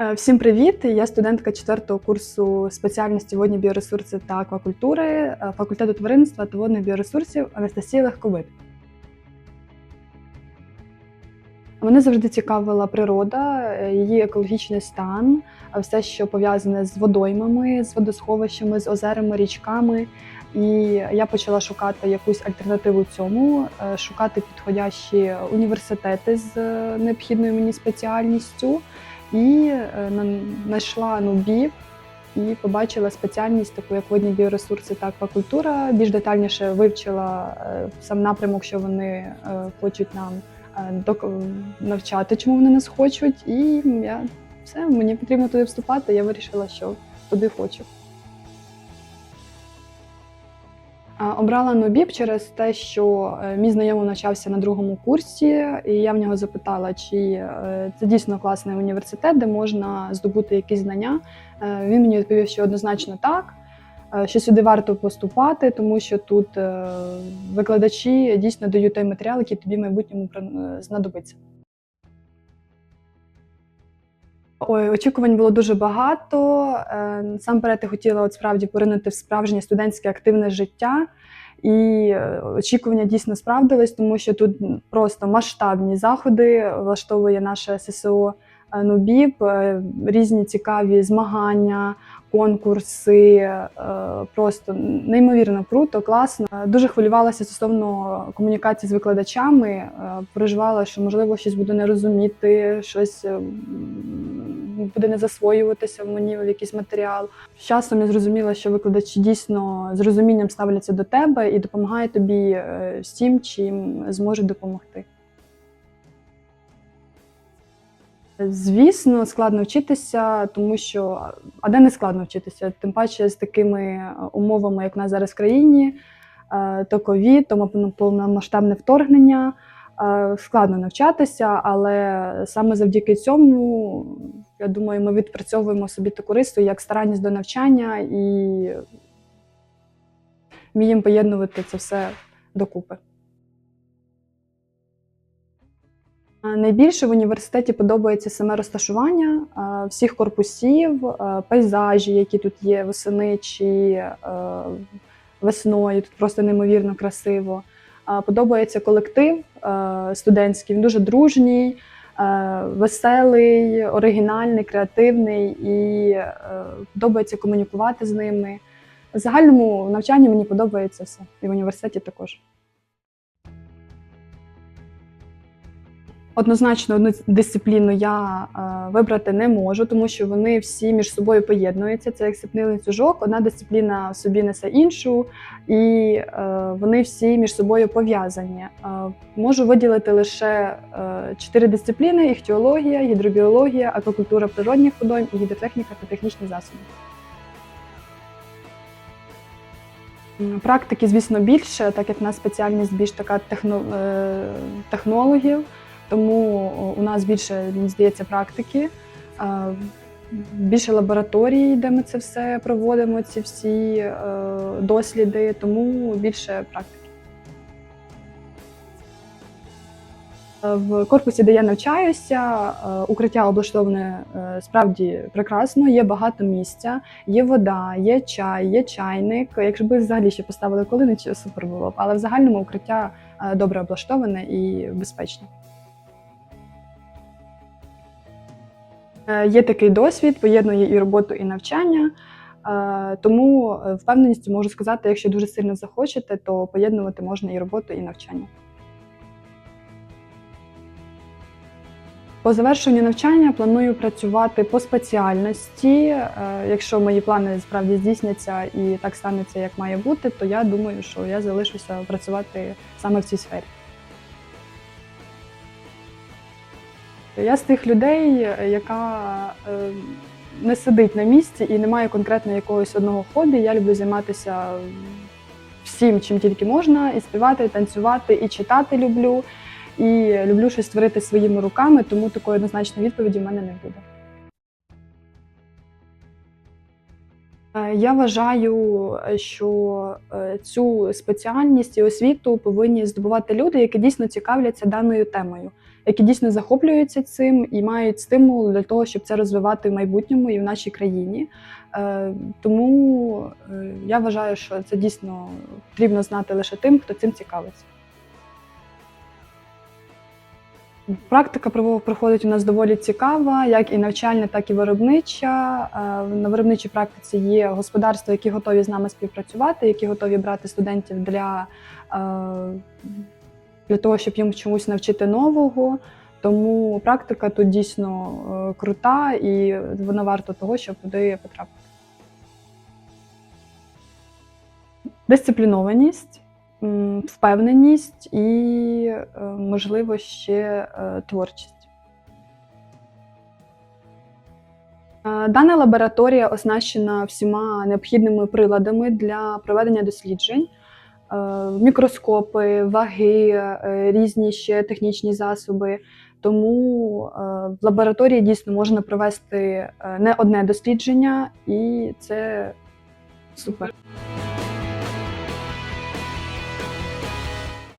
Е, Всім привіт! Я студентка 4 курсу спеціальності водні біоресурси та аквакультури е, факультету тваринництва та водних біоресурсів Анастасії Легковит. Мене завжди цікавила природа, е, її екологічний стан, все, що пов'язане з водоймами, з водосховищами, з озерами, річками. І я почала шукати якусь альтернативу цьому, шукати підходящі університети з необхідною мені спеціальністю. І е, знайшла НУБІВ і побачила спеціальність, таку як водні біоресурси та аквакультура. Більш детальніше вивчила е, сам напрямок, що вони е, хочуть нам навчати, чому вони нас хочуть. І я все, мені потрібно туди вступати. Я вирішила, що туди хочу. Обрала Нобіб через те, що е, мій знайомий навчався на другому курсі, і я в нього запитала, чи е, це дійсно класний університет, де можна здобути якісь знання. Е, Він мені відповів, що однозначно так, що сюди варто поступати, тому що тут викладачі дійсно дають той матеріал, який тобі в майбутньому знадобиться. Ой, очікувань було дуже багато. Е, Насамперед я хотіла от справді поринути в справжнє студентське активне життя. І е, очікування дійсно справдились, тому що тут просто масштабні заходи влаштовує наше ССО е, Нубіб, різні цікаві змагання, конкурси. Просто неймовірно круто, класно. Дуже хвилювалася стосовно комунікації з викладачами, переживала, що можливо щось буду не розуміти, щось буде не засвоюватися в мені в якийсь матеріал. З часом я зрозуміла, що викладачі дійсно з розумінням ставляться до тебе і допомагають тобі е, всім, чим зможуть допомогти. Звісно, складно вчитися, тому що а де не складно вчитися, тим паче з такими е, умовами, як в нас зараз в країні, е, то ковід, то повномасштабне вторгнення. Е, Складно навчатися, але саме завдяки цьому, я думаю, ми відпрацьовуємо собі таку рису, як старанність до навчання і вміємо поєднувати це все докупи. Найбільше в університеті подобається саме розташування всіх корпусів, пейзажі, які тут є восени чи е, весною. Тут просто неймовірно красиво. Подобається колектив е, студентський, він дуже дружній, веселий, оригінальний, креативний і е, подобається комунікувати з ними. В загальному навчанні мені подобається все, і в університеті також. Однозначно, одну дисципліну я е, вибрати не можу, тому що вони всі між собою поєднуються. Це як сипний ланцюжок, одна дисципліна в собі несе іншу, і е, вони всі між собою пов'язані. Е, можу виділити лише чотири дисципліни: іхтіологія, гідробіологія, аквакультура природних водойм і гідротехніка та технічні засоби. Практики, звісно, більше, так як в нас спеціальність більш така техно, технологів, тому у нас більше, мені здається, практики, е, більше лабораторій, де ми це все проводимо, ці всі е, досліди, тому більше практики. Е, В корпусі, де я навчаюся, е, укриття облаштоване е, справді прекрасно. Є багато місця, є вода, є чай, є чайник. Б взагалі ще поставили колинич, супер було б. Але в загальному укриття е, добре облаштоване і безпечне. Є такий досвід, поєднує і роботу, і навчання. Е, Тому е, впевненістю можу сказати, якщо дуже сильно захочете, то поєднувати можна і роботу, і навчання. По завершенню навчання планую працювати по спеціальності. Е, Якщо мої плани справді здійсняться і так станеться, як має бути, то я думаю, що я залишуся працювати саме в цій сфері. Я з тих людей, яка е, не сидить на місці і не має конкретно якогось одного хобі. Я люблю займатися всім, чим тільки можна, і співати, і танцювати, і читати люблю, і люблю щось створити своїми руками, тому такої однозначної відповіді в мене не буде. Е, Я вважаю, що е, цю спеціальність і освіту повинні здобувати люди, які дійсно цікавляться даною темою, які дійсно захоплюються цим і мають стимул для того, щоб це розвивати в майбутньому і в нашій країні. Е, Тому е, я вважаю, що це дійсно потрібно знати лише тим, хто цим цікавиться. Практика проходить у нас доволі цікава, як і навчальна, так і виробнича. Е, На виробничій практиці є господарства, які готові з нами співпрацювати, які готові брати студентів для, для того, щоб їм чомусь навчити нового. Тому практика тут дійсно е, крута і вона варта того, щоб туди потрапити. Дисциплінованість, впевненість і, е, можливо, ще е, творчість. Дана лабораторія оснащена всіма необхідними приладами для проведення досліджень. Е, Мікроскопи, ваги, е, різні ще технічні засоби. Тому е, в лабораторії дійсно можна провести не одне дослідження, і це супер.